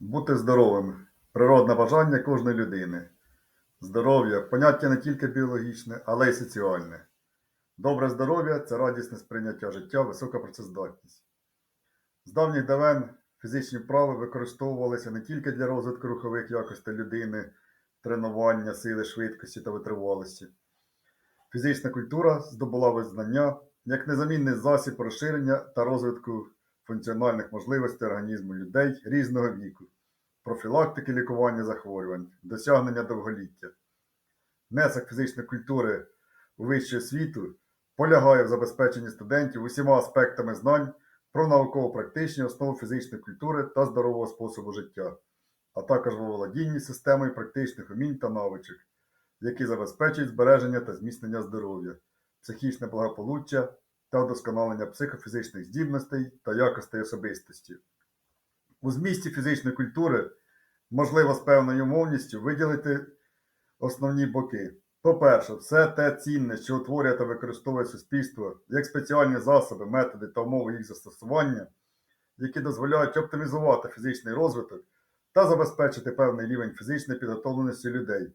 Бути здоровим природне бажання кожної людини. Здоров'я поняття не тільки біологічне, але й соціальне. Добре здоров'я це радісне сприйняття життя, висока працездатність. З давніх давен фізичні вправи використовувалися не тільки для розвитку рухових якостей людини, тренування, сили, швидкості та витривалості. Фізична культура здобула визнання як незамінний засіб розширення та розвитку функціональних можливостей організму людей різного віку, профілактики лікування захворювань, досягнення довголіття. Внесок фізичної культури у вищу освіту полягає в забезпеченні студентів усіма аспектами знань про науково-практичні основи фізичної культури та здорового способу життя, а також в володінні системою практичних умінь та навичок, які забезпечують збереження та зміцнення здоров'я, психічне благополуччя та вдосконалення психофізичних здібностей та якостей особистості. У змісті фізичної культури можливо з певною умовністю виділити основні боки. По-перше, все те цінне, що утворює та використовує суспільство, як спеціальні засоби, методи та умови їх застосування, які дозволяють оптимізувати фізичний розвиток та забезпечити певний рівень фізичної підготовленості людей,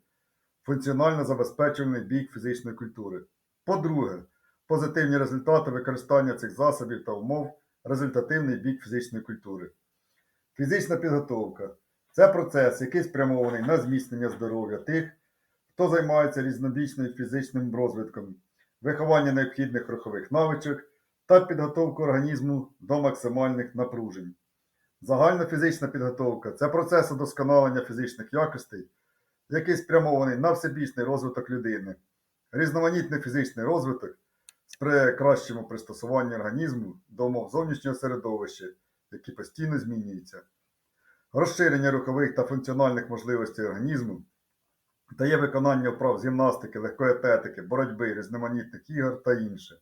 функціонально забезпечувальний бік фізичної культури. По-друге, позитивні результати використання цих засобів та умов, результативний бік фізичної культури. Фізична підготовка це процес, який спрямований на зміцнення здоров'я тих, хто займається різнобічним фізичним розвитком, виховання необхідних рухових навичок та підготовку організму до максимальних напружень. Загальна фізична підготовка це процес удосконалення фізичних якостей, який спрямований на всебічний розвиток людини. Різноманітний фізичний розвиток сприяє кращому пристосуванню організму до зовнішнього середовища, які постійно змінюються. Розширення рухових та функціональних можливостей організму дає виконання вправ з гімнастики, легкої атлетики, боротьби, різноманітних ігор та інше.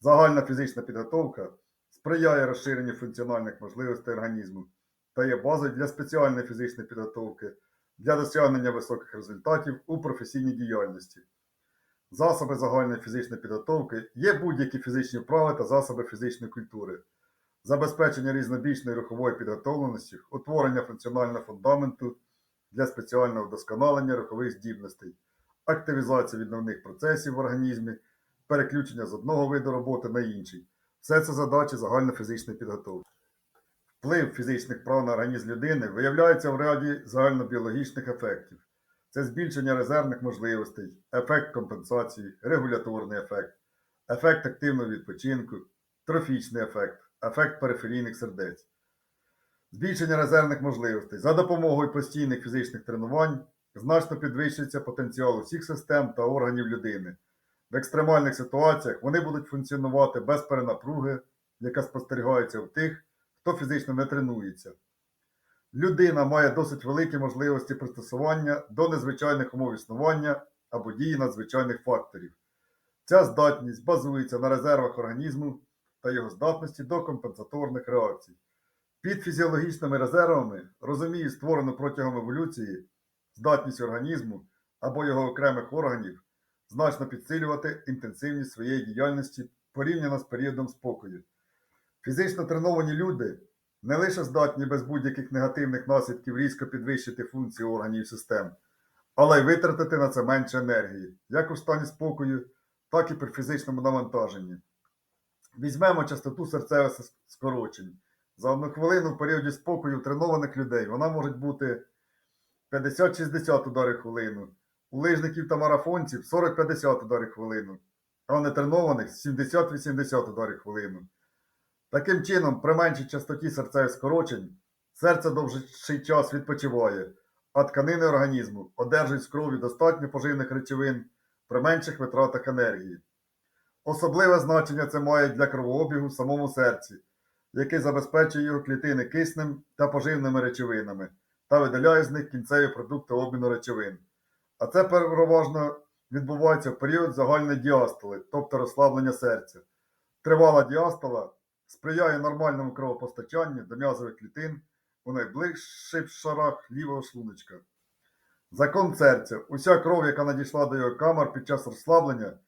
Загальна фізична підготовка сприяє розширенню функціональних можливостей організму та є базою для спеціальної фізичної підготовки для досягнення високих результатів у професійній діяльності. Засоби загальної фізичної підготовки є будь-які фізичні вправи та засоби фізичної культури, забезпечення різнобічної рухової підготовленості, утворення функціонального фундаменту для спеціального вдосконалення рухових здібностей, активізація відновних процесів в організмі, переключення з одного виду роботи на інший. Все це задачі загальнофізичної підготовки. Вплив фізичних прав на організм людини виявляється в ряді загальнобіологічних ефектів. Це збільшення резервних можливостей, ефект компенсації, регуляторний ефект, ефект активного відпочинку, трофічний ефект, ефект периферійних сердець. Збільшення резервних можливостей за допомогою постійних фізичних тренувань значно підвищується потенціал усіх систем та органів людини. В екстремальних ситуаціях вони будуть функціонувати без перенапруги, яка спостерігається в тих, хто фізично не тренується. Людина має досить великі можливості пристосування до незвичайних умов існування або дії надзвичайних факторів. Ця здатність базується на резервах організму та його здатності до компенсаторних реакцій. Під фізіологічними резервами розуміє створену протягом еволюції здатність організму або його окремих органів значно підсилювати інтенсивність своєї діяльності порівняно з періодом спокою. Фізично треновані люди не лише здатні без будь-яких негативних наслідків різко підвищити функції органів систем, але й витратити на це менше енергії, як у стані спокою, так і при фізичному навантаженні. Візьмемо частоту серцевих скорочень. За одну хвилину в періоді спокою тренованих людей вона може бути 50-60 ударів хвилину, у лижників та марафонців 40-50 ударів хвилину, а у нетренованих 70-80 ударів хвилину. Таким чином, при меншій частоті серцевих скорочень серце довший час відпочиває, а тканини організму одержують з крові достатньо поживних речовин при менших витратах енергії. Особливе значення це має для кровообігу в самому серці, який забезпечує його клітини киснем та поживними речовинами та видаляє з них кінцеві продукти обміну речовин. А це переважно відбувається в період загальної діастоли, тобто розслаблення серця. Тривала діастола сприяє нормальному кровопостачанню до м'язових клітин у найближчих шарах лівого шлуночка. Закон серця. Уся кров, яка надійшла до його камер під час розслаблення,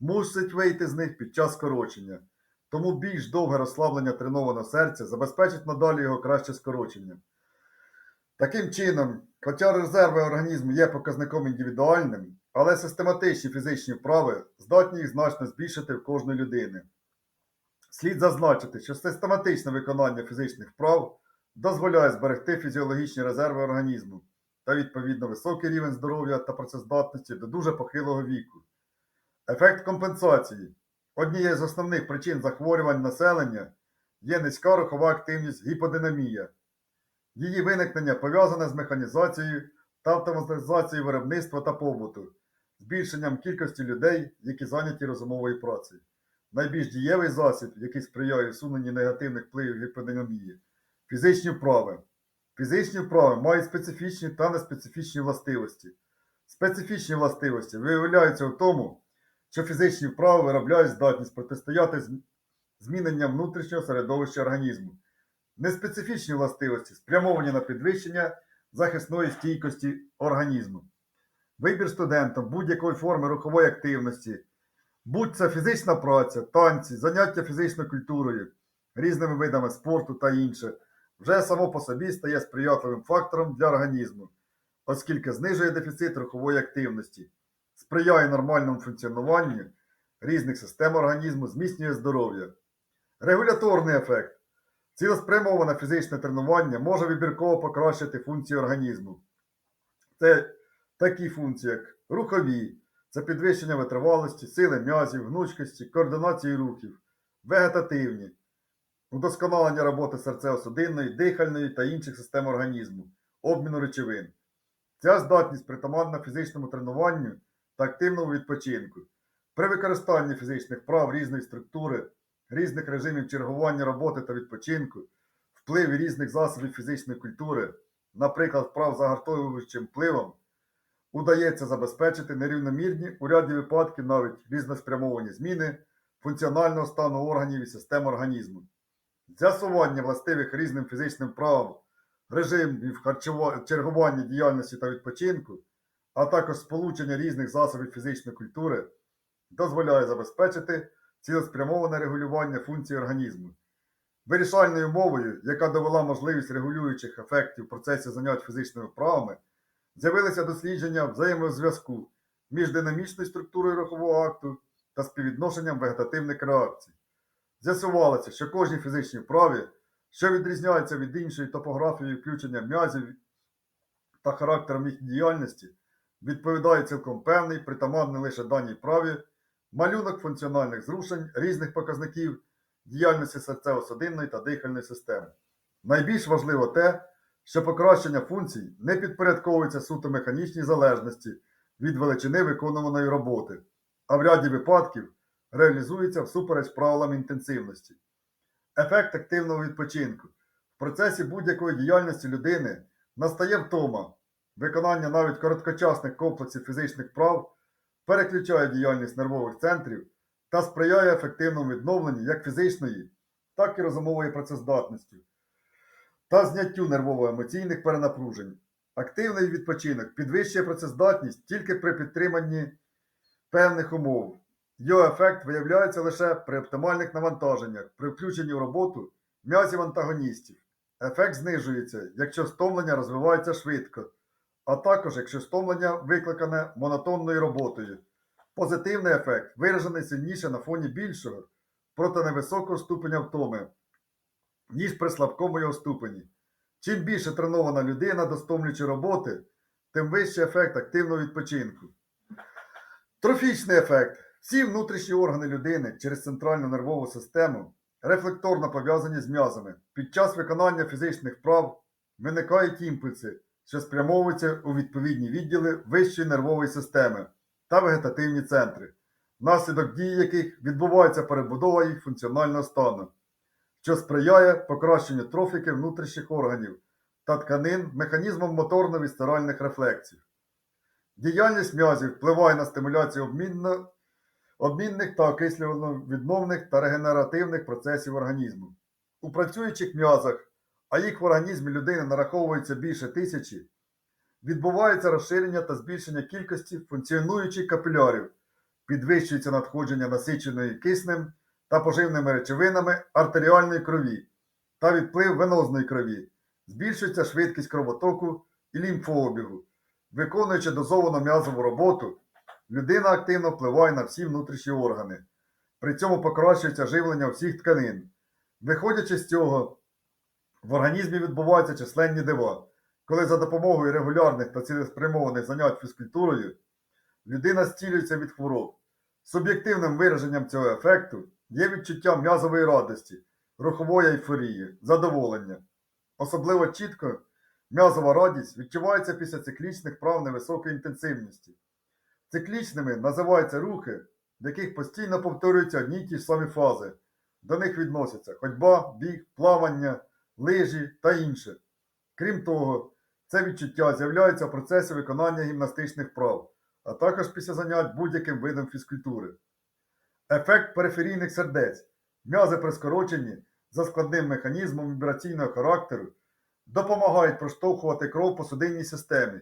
мусить вийти з них під час скорочення. Тому більш довге розслаблення тренованого серця забезпечить надалі його краще скорочення. Таким чином, хоча резерви організму є показником індивідуальним, але систематичні фізичні вправи здатні їх значно збільшити в кожної людини. Слід зазначити, що систематичне виконання фізичних вправ дозволяє зберегти фізіологічні резерви організму та відповідно високий рівень здоров'я та працездатності до дуже похилого віку. Ефект компенсації. Однією з основних причин захворювань населення є низька рухова активність гіподинамія. Її виникнення пов'язане з механізацією та автоматизацією виробництва та побуту, збільшенням кількості людей, які зайняті розумовою працею. Найбільш дієвий засіб, який сприяє усуненню негативних впливів гіподинамії – фізичні вправи. Фізичні вправи мають специфічні та неспецифічні властивості. Специфічні властивості виявляються в тому, що фізичні вправи виробляють здатність протистояти зм- зміненням внутрішнього середовища організму. Неспецифічні властивості спрямовані на підвищення захисної стійкості організму. Вибір студентам будь-якої форми рухової активності, будь це фізична праця, танці, заняття фізичною культурою, різними видами спорту та інше, вже само по собі стає сприятливим фактором для організму, оскільки знижує дефіцит рухової активності, сприяє нормальному функціонуванню різних систем організму, зміцнює здоров'я. Регуляторний ефект. Цілеспрямоване фізичне тренування може вибірково покращити функції організму. Це такі функції, як рухові, це підвищення витривалості, сили м'язів, гнучкості, координації рухів, вегетативні, удосконалення роботи серцево-судинної, дихальної та інших систем організму, обміну речовин. Ця здатність притаманна фізичному тренуванню та активному відпочинку. При використанні фізичних прав різної структури, різних режимів чергування роботи та відпочинку, вплив різних засобів фізичної культури, наприклад, вправ загартовуючим впливом, удається забезпечити нерівномірні у ряді випадків навіть різноспрямовані зміни функціонального стану органів і систем організму. З'ясування властивих різним фізичним правам, режимів чергування діяльності та відпочинку, а також сполучення різних засобів фізичної культури дозволяє забезпечити цілеспрямоване регулювання функцій організму. Вирішальною мовою, яка довела можливість регулюючих ефектів в процесі занять фізичними вправами, з'явилися дослідження взаємозв'язку між динамічною структурою рухового акту та співвідношенням вегетативних реакцій. З'ясувалося, що кожній фізичній вправі, що відрізняється від іншої топографією включення м'язів та характером їх діяльності, відповідає цілком певний, притаманний лише даній вправі, малюнок функціональних зрушень різних показників діяльності серцево-судинної та дихальної системи. Найбільш важливо те, що покращення функцій не підпорядковується суто механічній залежності від величини виконуваної роботи, а в ряді випадків реалізується всупереч правилам інтенсивності. Ефект активного відпочинку. В процесі будь-якої діяльності людини настає втома. Виконання навіть короткочасних комплексів фізичних прав переключає діяльність нервових центрів та сприяє ефективному відновленню як фізичної, так і розумової працездатності та зняттю нервово-емоційних перенапружень. Активний відпочинок підвищує працездатність тільки при підтриманні певних умов. Його ефект виявляється лише при оптимальних навантаженнях, при включенні в роботу м'язів антагоністів. Ефект знижується, якщо стомлення розвивається швидко, а також якщо стомлення викликане монотонною роботою. Позитивний ефект виражений сильніше на фоні більшого, проти невисокого ступеня втоми, ніж при слабкому його ступені. Чим більше тренована людина до стомлюючої роботи, тим вищий ефект активного відпочинку. Трофічний ефект. Всі внутрішні органи людини через центральну нервову систему рефлекторно пов'язані з м'язами. Під час виконання фізичних вправ виникають імпульси, що спрямовуються у відповідні відділи вищої нервової системи та вегетативні центри, внаслідок дії яких відбувається перебудова їх функціонального стану, що сприяє покращенню трофіки внутрішніх органів та тканин механізмом моторно-вісцеральних рефлексів. Діяльність м'язів впливає на стимуляцію обмінно, обмінних та окислювально-відновних та регенеративних процесів організму. У працюючих м'язах, а їх в організмі людини нараховується більше тисячі, відбувається розширення та збільшення кількості функціонуючих капілярів, підвищується надходження насиченої киснем та поживними речовинами артеріальної крові та відплив венозної крові, збільшується швидкість кровотоку і лімфообігу. Виконуючи дозовану м'язову роботу, людина активно впливає на всі внутрішні органи. При цьому покращується живлення всіх тканин. Виходячи з цього, в організмі відбуваються численні дива, коли за допомогою регулярних та цілеспрямованих занять фізкультурою людина зцілюється від хвороб. Суб'єктивним вираженням цього ефекту є відчуття м'язової радості, рухової ейфорії, задоволення. Особливо чітко м'язова радість відчувається після циклічних вправ невисокої інтенсивності. Циклічними називаються рухи, в яких постійно повторюються одні й ті ж самі фази. До них відносяться ходьба, біг, плавання, лижі та інше. Крім того, це відчуття з'являється в процесі виконання гімнастичних вправ, а також після занять будь-яким видом фізкультури. Ефект периферійних сердець. М'язи при скороченні за складним механізмом вібраційного характеру допомагають проштовхувати кров по судинній системі.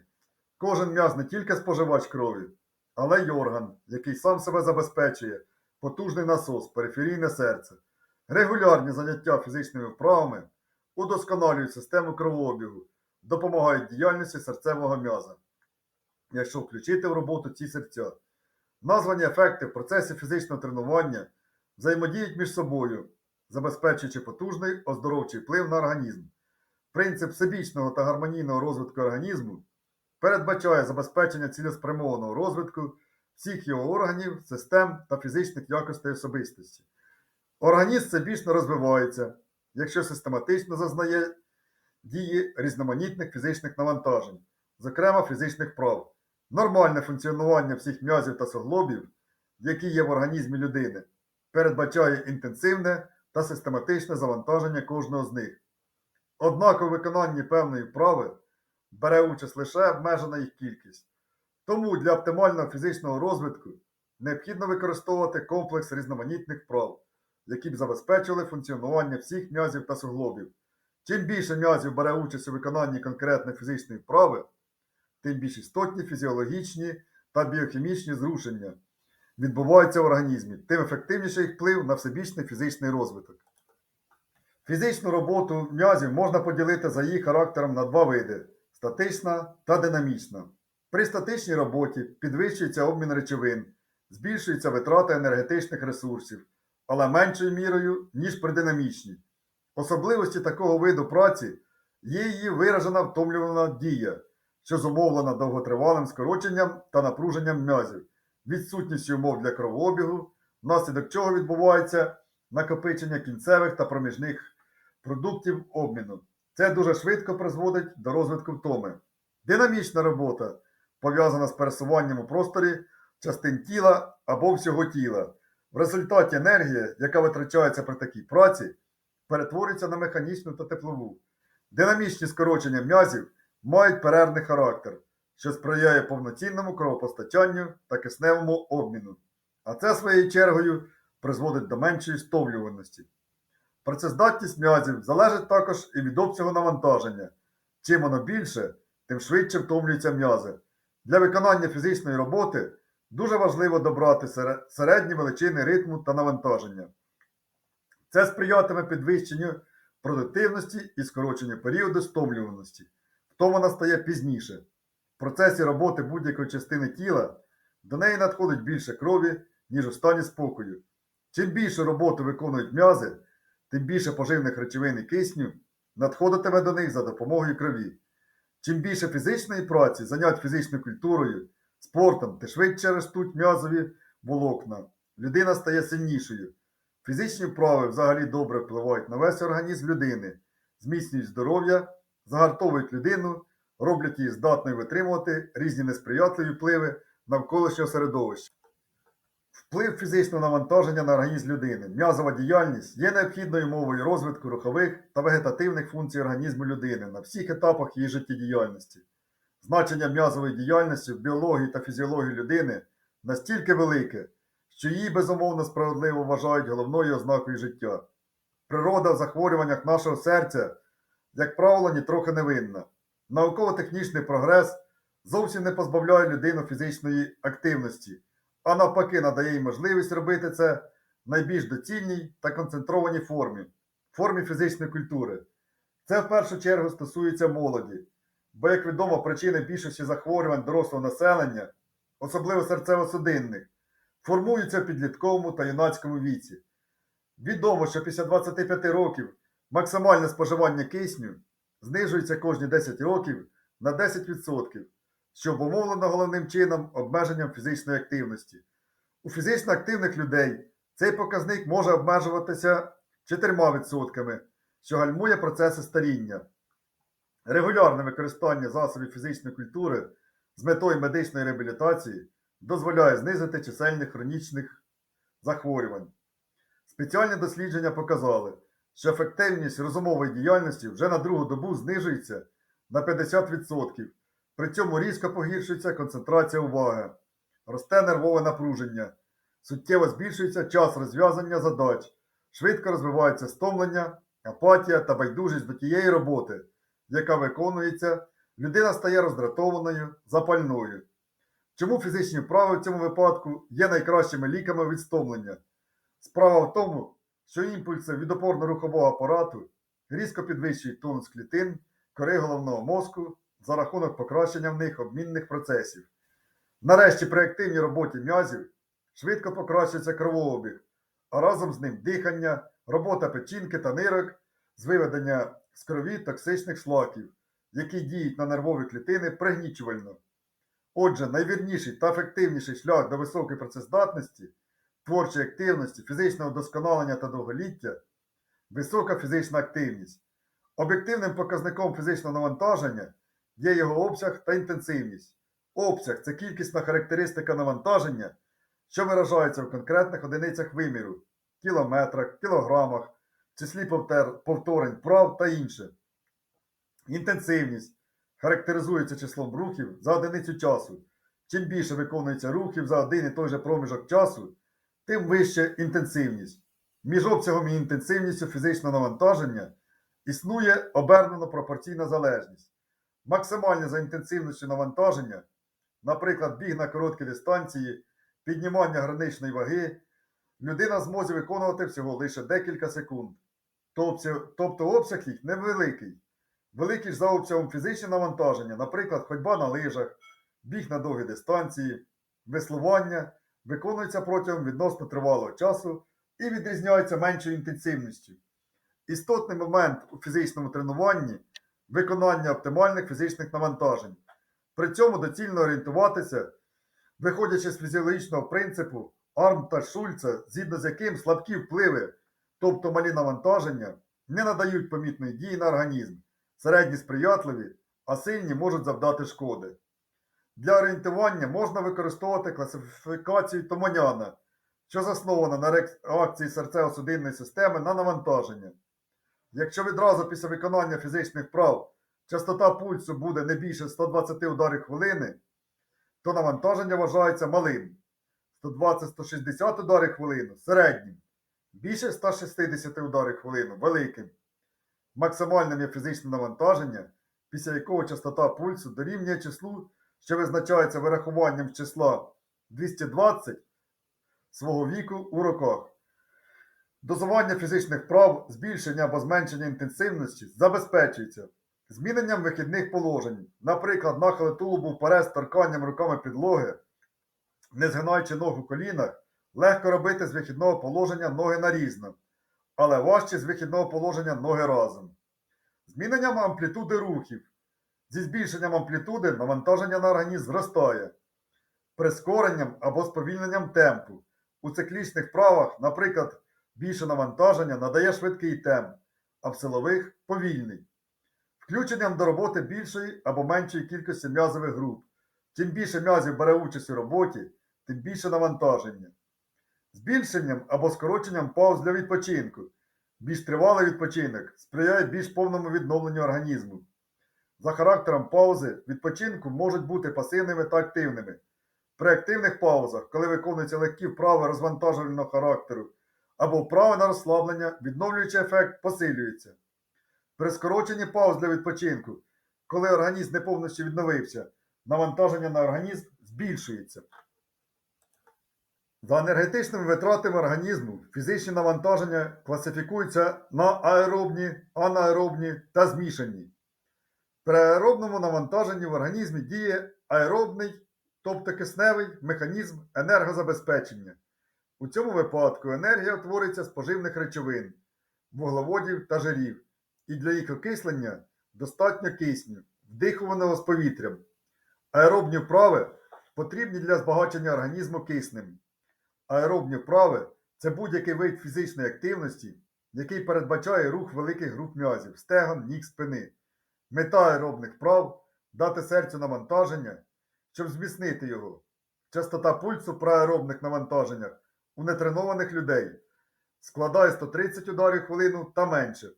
Кожен м'яз не тільки споживач крові, але й орган, який сам себе забезпечує, потужний насос, периферійне серце. Регулярні заняття фізичними вправами удосконалюють систему кровообігу, допомагають діяльності серцевого м'яза. Якщо включити в роботу ці серця, названі ефекти в процесі фізичного тренування взаємодіють між собою, забезпечуючи потужний оздоровчий вплив на організм. Принцип всебічного та гармонійного розвитку організму передбачає забезпечення цілеспрямованого розвитку всіх його органів, систем та фізичних якостей особистості. Організм всебічно розвивається, якщо систематично зазнає дії різноманітних фізичних навантажень, зокрема фізичних прав, нормальне функціонування всіх м'язів та суглобів, які є в організмі людини, передбачає інтенсивне та систематичне завантаження кожного з них. Однак у виконанні певної вправи бере участь лише обмежена їх кількість. Тому для оптимального фізичного розвитку необхідно використовувати комплекс різноманітних вправ, які б забезпечили функціонування всіх м'язів та суглобів. Чим більше м'язів бере участь у виконанні конкретної фізичної вправи, тим більш істотні фізіологічні та біохімічні зрушення відбуваються в організмі, тим ефективніший їх вплив на всебічний фізичний розвиток. Фізичну роботу м'язів можна поділити за її характером на два види статична та динамічна. При статичній роботі підвищується обмін речовин, збільшується витрата енергетичних ресурсів, але меншою мірою, ніж при динамічній. Особливості такого виду праці є її виражена втомлювана дія, що зумовлена довготривалим скороченням та напруженням м'язів, відсутністю умов для кровообігу, внаслідок чого відбувається накопичення кінцевих та проміжних продуктів обміну. Це дуже швидко призводить до розвитку втоми. Динамічна робота пов'язана з пересуванням у просторі частин тіла або всього тіла. В результаті енергія, яка витрачається при такій праці, перетворюється на механічну та теплову. Динамічні скорочення м'язів мають перервний характер, що сприяє повноцінному кровопостачанню та кисневому обміну. А це своєю чергою призводить до меншої стовлюваності. Працездатність м'язів залежить також і від обсягу навантаження. Чим воно більше, тим швидше втомлюються м'язи. Для виконання фізичної роботи дуже важливо добрати середні величини ритму та навантаження. Це сприятиме підвищенню продуктивності і скороченню періоду стомлюваності. Втома настає пізніше. В процесі роботи будь-якої частини тіла до неї надходить більше крові, ніж у стані спокою. Чим більше роботи виконують м'язи, тим більше поживних речовин і кисню надходитиме до них за допомогою крові. Чим більше фізичної праці, занять фізичною культурою, спортом, тим швидше ростуть м'язові волокна. Людина стає сильнішою. Фізичні вправи взагалі добре впливають на весь організм людини, зміцнюють здоров'я, загартовують людину, роблять її здатною витримувати різні несприятливі впливи навколишнього середовища. Вплив фізичного навантаження на організм людини. М'язова діяльність є необхідною мовою розвитку рухових та вегетативних функцій організму людини на всіх етапах її життєдіяльності. Значення м'язової діяльності в біології та фізіології людини настільки велике, що її безумовно справедливо вважають головною ознакою життя. Природа в захворюваннях нашого серця, як правило, нітрохи не винна. Науково-технічний прогрес зовсім не позбавляє людину фізичної активності, а навпаки надає їй можливість робити це в найбільш доцільній та концентрованій формі формі фізичної культури. Це в першу чергу стосується молоді, бо, як відомо, причини більшості захворювань дорослого населення, особливо серцево-судинних, формуються в підлітковому та юнацькому віці. Відомо, що після 25 років максимальне споживання кисню знижується кожні 10 років на 10%, що обумовлено головним чином обмеженням фізичної активності. У фізично активних людей цей показник може обмежуватися 4%, що гальмує процеси старіння. Регулярне використання засобів фізичної культури з метою медичної реабілітації дозволяє знизити чисельних хронічних захворювань. Спеціальні дослідження показали, що ефективність розумової діяльності вже на другу добу знижується на 50%. При цьому різко погіршується концентрація уваги, росте нервове напруження, суттєво збільшується час розв'язання задач, швидко розвивається стомлення, апатія та байдужість до тієї роботи, яка виконується, людина стає роздратованою, запальною. Чому фізичні вправи в цьому випадку є найкращими ліками від стомлення? Справа в тому, що імпульси від опорно-рухового апарату різко підвищують тонус клітин кори головного мозку за рахунок покращення в них обмінних процесів. Нарешті при активній роботі м'язів швидко покращується кровообіг, а разом з ним дихання, робота печінки та нирок з виведення з крові токсичних шлаків, які діють на нервові клітини пригнічувально. Отже, найвірніший та ефективніший шлях до високої працездатності, творчої активності, фізичного вдосконалення та довголіття висока фізична активність. Об'єктивним показником фізичного навантаження є його обсяг та інтенсивність. Обсяг це кількісна характеристика навантаження, що виражається в конкретних одиницях виміру кілометрах, кілограмах, числі повторень прав та інше. Інтенсивність характеризується числом рухів за одиницю часу. Чим більше виконується рухів за один і той же проміжок часу, тим вища інтенсивність. Між обсягом і інтенсивністю фізичного навантаження існує обернено пропорційна залежність. Максимальне за інтенсивністю навантаження, наприклад, біг на короткі дистанції, піднімання граничної ваги, людина зможе виконувати всього лише декілька секунд. Тобто, тобто обсяг їх невеликий. Великий ж за обсягом фізичне навантаження, наприклад, ходьба на лижах, біг на довгі дистанції, веслування, виконується протягом відносно тривалого часу і відрізняється меншою інтенсивністю. Істотний момент у фізичному тренуванні виконання оптимальних фізичних навантажень. При цьому доцільно орієнтуватися, виходячи з фізіологічного принципу Армта Шульца, згідно з яким слабкі впливи, тобто малі навантаження, не надають помітної дії на організм, середні сприятливі, а сильні можуть завдати шкоди. Для орієнтування можна використовувати класифікацію Томаняна, що заснована на реакції серцево-судинної системи на навантаження. Якщо відразу після виконання фізичних вправ частота пульсу буде не більше 120 ударів хвилини, то навантаження вважається малим. 120-160 ударів хвилину середнім, більше 160 ударів хвилину великим. Максимальним є фізичне навантаження, після якого частота пульсу дорівнює числу, що визначається вирахуванням числа 220 свого віку у роках. Дозування фізичних вправ, збільшення або зменшення інтенсивності забезпечується зміненням вихідних положень, наприклад, нахили тулубу вперед з торканням руками підлоги, не згинаючи ногу колінах, легко робити з вихідного положення ноги нарізно, але важче з вихідного положення ноги разом. Зміненням амплітуди рухів. Зі збільшенням амплітуди навантаження на організм зростає, прискоренням або сповільненням темпу. У циклічних вправах, наприклад, більше навантаження надає швидкий темп, а в силових повільний. Включенням до роботи більшої або меншої кількості м'язових груп. Чим більше м'язів бере участь у роботі, тим більше навантаження. Збільшенням або скороченням пауз для відпочинку. Більш тривалий відпочинок сприяє більш повному відновленню організму. За характером паузи відпочинку можуть бути пасивними та активними. При активних паузах, коли виконуються легкі вправи розвантажувального характеру або вправи на розслаблення, відновлюючий ефект посилюється. При скороченні пауз для відпочинку, коли організм не повністю відновився, навантаження на організм збільшується. За енергетичними витратами організму фізичні навантаження класифікуються на аеробні, анаеробні та змішані. При аеробному навантаженні в організмі діє аеробний, тобто кисневий механізм енергозабезпечення. У цьому випадку енергія утворюється з поживних речовин, вуглеводів та жирів, і для їх окислення достатньо кисню, вдихуваного з повітрям. Аеробні вправи потрібні для збагачення організму киснем. Аеробні вправи це будь-який вид фізичної активності, який передбачає рух великих груп м'язів, стегон, ніг, спини. Мета аеробних вправ дати серцю навантаження, щоб зміцнити його. Частота пульсу при аеробних навантаженнях у нетренованих людей складає 130 ударів в хвилину та менше.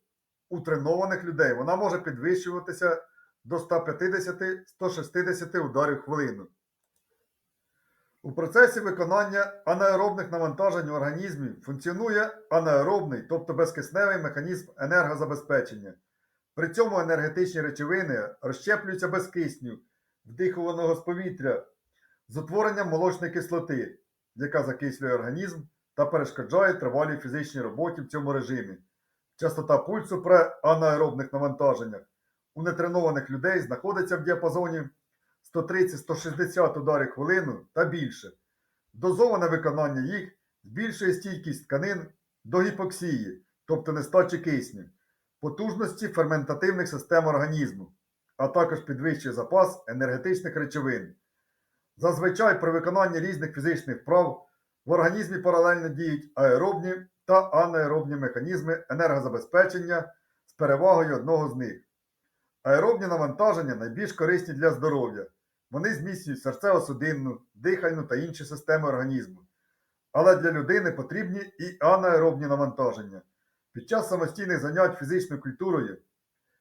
У тренованих людей вона може підвищуватися до 150-160 ударів в хвилину. У процесі виконання анаеробних навантажень в організмі функціонує анаеробний, тобто безкисневий механізм енергозабезпечення. При цьому енергетичні речовини розщеплюються без кисню, вдихуваного з повітря, з утворенням молочної кислоти, яка закислює організм та перешкоджає тривалій фізичній роботі в цьому режимі. Частота пульсу при анаеробних навантаженнях у нетренованих людей знаходиться в діапазоні 130-160 ударів хвилину та більше. Дозоване виконання їх збільшує стійкість тканин до гіпоксії, тобто нестачі кисню, потужності ферментативних систем організму, а також підвищує запас енергетичних речовин. Зазвичай при виконанні різних фізичних вправ в організмі паралельно діють аеробні та анаеробні механізми енергозабезпечення з перевагою одного з них. Аеробні навантаження найбільш корисні для здоров'я. Вони зміцнюють серцево-судинну, дихальну та інші системи організму. Але для людини потрібні і анаеробні навантаження. Під час самостійних занять фізичною культурою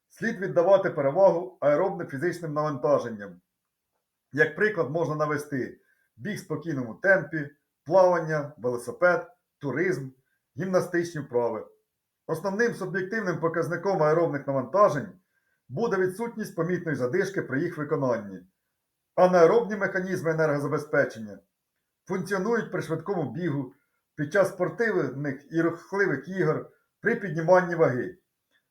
слід віддавати перевагу аеробним фізичним навантаженням. Як приклад можна навести біг в спокійному темпі, плавання, велосипед, туризм, гімнастичні вправи. Основним суб'єктивним показником аеробних навантажень буде відсутність помітної задишки при їх виконанні. Анаеробні механізми енергозабезпечення функціонують при швидкому бігу, під час спортивних і рухливих ігор при підніманні ваги.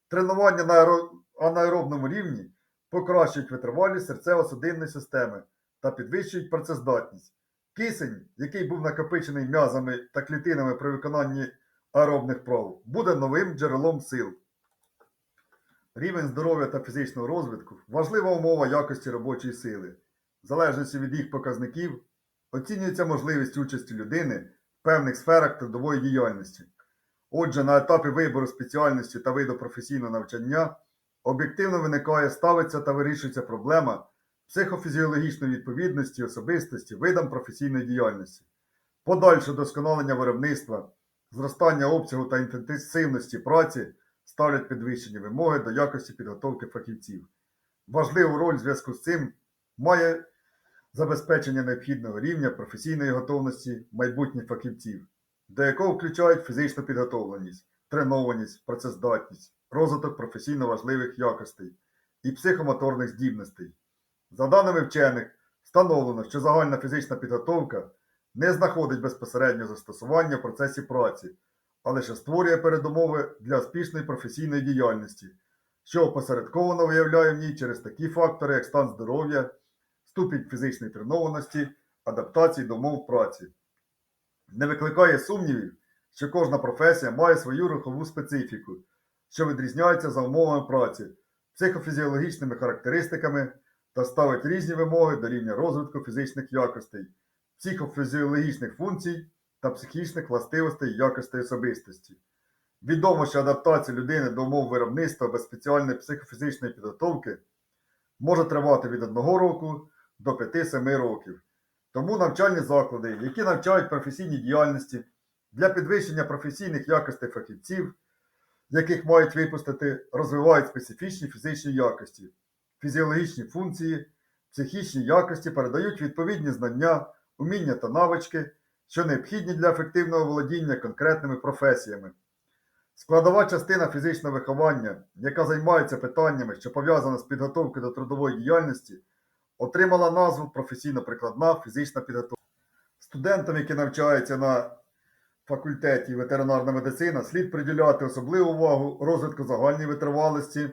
Тренування на анаеробному рівні покращують витривалість серцево-судинної системи та підвищують працездатність. Кисень, який був накопичений м'язами та клітинами при виконанні аеробних вправ, буде новим джерелом сил. Рівень здоров'я та фізичного розвитку важлива умова якості робочої сили. В залежності від їх показників оцінюється можливість участі людини в певних сферах трудової діяльності. Отже, на етапі вибору спеціальності та виду професійного навчання об'єктивно виникає, ставиться та вирішується проблема психофізіологічної відповідності особистості видам професійної діяльності, подальше досконалення виробництва, зростання обсягу та інтенсивності праці ставлять підвищені вимоги до якості підготовки фахівців. Важливу роль в зв'язку з цим має забезпечення необхідного рівня професійної готовності майбутніх фахівців, до якого включають фізичну підготовленість, тренованість, працездатність, розвиток професійно важливих якостей і психомоторних здібностей. За даними вчених, встановлено, що загальна фізична підготовка не знаходить безпосереднього застосування в процесі праці, а лише створює передумови для успішної професійної діяльності, що опосередковано виявляє в ній через такі фактори, як стан здоров'я, ступінь фізичної тренованості, адаптації до умов праці. Не викликає сумнівів, що кожна професія має свою рухову специфіку, що відрізняється за умовами праці, психофізіологічними характеристиками та ставить різні вимоги до рівня розвитку фізичних якостей, психофізіологічних функцій та психічних властивостей і якостей особистості. Відомо, що адаптація людини до умов виробництва без спеціальної психофізичної підготовки може тривати від 1 року до 5-7 років. Тому навчальні заклади, які навчають професійній діяльності для підвищення професійних якостей фахівців, яких мають випустити, розвивають специфічні фізичні якості, фізіологічні функції, психічні якості передають відповідні знання, уміння та навички, що необхідні для ефективного володіння конкретними професіями. Складова частина фізичного виховання, яка займається питаннями, що пов'язані з підготовкою до трудової діяльності, отримала назву професійно-прикладна фізична підготовка. Студентам, які навчаються на факультеті ветеринарна медицина, слід приділяти особливу увагу розвитку загальної витривалості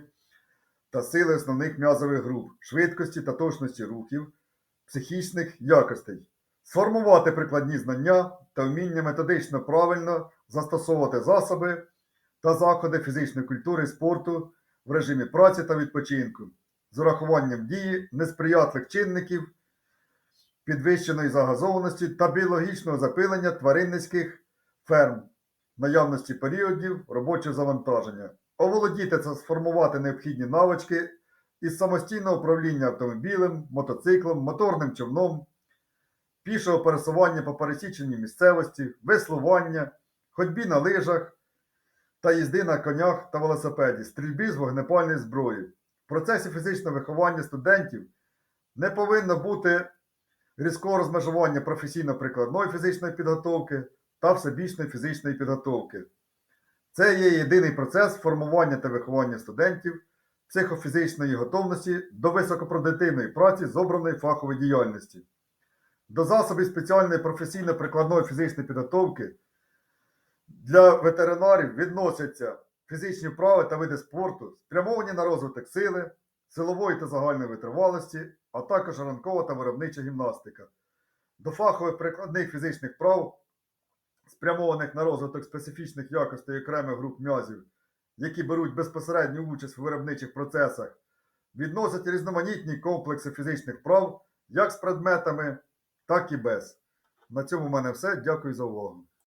та сили основних м'язових груп, швидкості та точності рухів, психічних якостей, сформувати прикладні знання та вміння методично правильно застосовувати засоби та заходи фізичної культури і спорту в режимі праці та відпочинку з урахуванням дії несприятливих чинників, підвищеної загазованості та біологічного запилення тваринницьких ферм, наявності періодів робочого завантаження, оволодіти та сформувати необхідні навички із самостійного управління автомобілем, мотоциклом, моторним човном, пішого пересування по пересіченій місцевості, веслування, ходьбі на лижах та їзди на конях та велосипеді, стрільбі з вогнепальної зброї. Процесі фізичного виховання студентів не повинно бути різкого розмежування професійно-прикладної фізичної підготовки та всебічної фізичної підготовки. Це є єдиний процес формування та виховання студентів психофізичної готовності до високопродуктивної праці з обраної фахової діяльності. До засобів спеціальної професійно-прикладної фізичної підготовки для ветеринарів відносяться фізичні вправи та види спорту, спрямовані на розвиток сили, силової та загальної витривалості, а також ранкова та виробнича гімнастика. До фахових прикладних фізичних вправ, спрямованих на розвиток специфічних якостей окремих груп м'язів, які беруть безпосередню участь в виробничих процесах, відносять різноманітні комплекси фізичних вправ як з предметами, так і без. На цьому в мене все. Дякую за увагу.